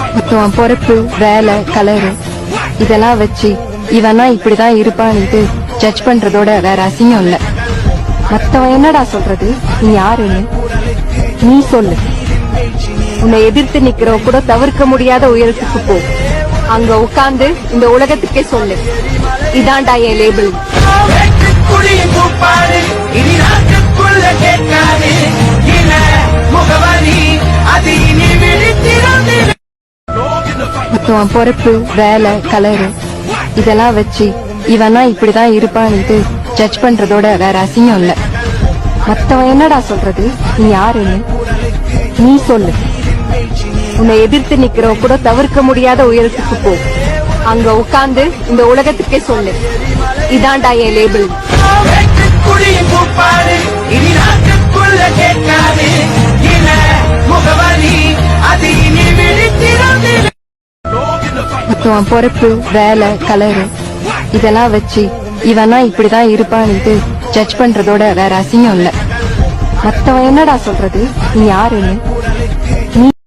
மொத்தம் பொறுப்பு வேலை கலரு இதெல்லாம் வச்சு இவனா இப்படிதான் இருப்பான்னுட்டு ஜட்ஜ் பண்றதோட வேற அசிங்கம் இல்ல. மத்தவன் என்னடா சொல்றது? நீ யாருன்னு? நீ சொல்லு. உன்னை எதிர்த்து நிக்கிறவ கூட தவிர்க்க முடியாத உயரத்துக்கு போ. அங்க உட்கார்ந்து இந்த உலகத்துக்கே சொல்லு. இதான்டா என் லேபிள் மொத்தம் பொறுப்பு வேலை கலரு இதெல்லாம் வச்சு இவனா இப்படிதான் இருப்பான்ட்டு ஜட்ஜ் பண்றதோட வேற அசிங்கம் இல்ல. மத்தவன் என்னடா சொல்றது? நீ யாருன்னு? நீ சொல்லு. உன்னை எதிர்த்து நிக்கிறவ கூட தவிர்க்க முடியாத உயரத்துக்கு போ. அங்க உட்கார்ந்து இந்த உலகத்துக்கே சொல்லு. இதான்டா என் லேபிள் மொத்தம் பொறுப்பு வேலை கலரு இதெல்லாம் வச்சு இவனா இப்படிதான் இருப்பான்ட்டு ஜட்ஜ் பண்றதோட வேற அசிங்கம் இல்ல. மத்தவன் என்னடா சொல்றது? நீ யாருன்னு?